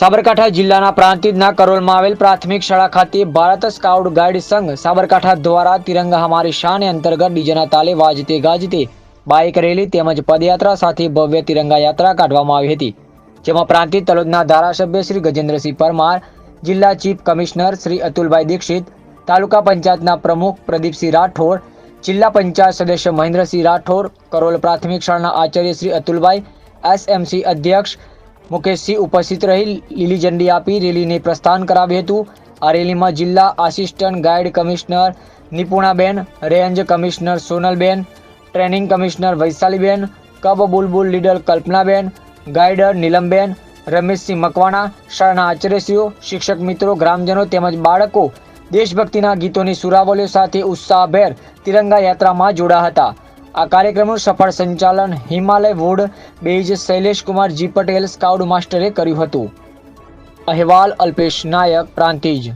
સાબરકાંઠા જિલ્લાના પ્રાંતિજના કરોલમાં આવેલ પ્રાથમિક શાળા ખાતે ભારત સ્કાઉટ ગાઈડ સંઘ સાબરકાંઠા દ્વારા તિરંગા હમારી શાન અંતર્ગત ડીજેના તાલે વાજતે ગાજતે બાઇક રેલી તેમજ પદયાત્રા સાથે ભવ્ય તિરંગા યાત્રા કાઢવામાં આવી હતી, જેમાં પ્રાંતિજ તલોદના ધારાસભ્ય શ્રી ગજેન્દ્રસિંહ પરમાર, જિલ્લા ચીફ કમિશનર શ્રી અતુલભાઈ દીક્ષિત, તાલુકા પંચાયતના પ્રમુખ પ્રદીપસિંહ રાઠોડ, જિલ્લા પંચાયત સદસ્ય મહેન્દ્રસિંહ રાઠોડ, કરોલ પ્રાથમિક શાળાના આચાર્ય શ્રી અતુલભાઈ, એસએમસી અધ્યક્ષ મુકેશસિંહ ઉપસ્થિત રહી લીલી ઝંડી આપી રેલીને પ્રસ્થાન કરાવ્યું હતું. આ રેલીમાં જિલ્લા assistant guide commissioner Nipunaben, range commissioner Sonalben, training commissioner Vaishaliben cub bulbul leader Kalpanaben, guider Neelamben, Rameshsinh Makwana, શાળાના આચાર્યશ્રીઓ, શિક્ષક મિત્રો, ગ્રામજનો તેમજ બાળકો દેશભક્તિના ગીતોની સુરાવલીઓ સાથે ઉત્સાહભેર તિરંગા યાત્રામાં જોડા હતા. આ કાર્યક્રમનું સફળ સંચાલન Himalaya wood badge Shailesh Kumar ji Patel scout માસ્ટરે કર્યું હતું. અહેવાલ અલ્પેશ નાયક, પ્રાંતિજ.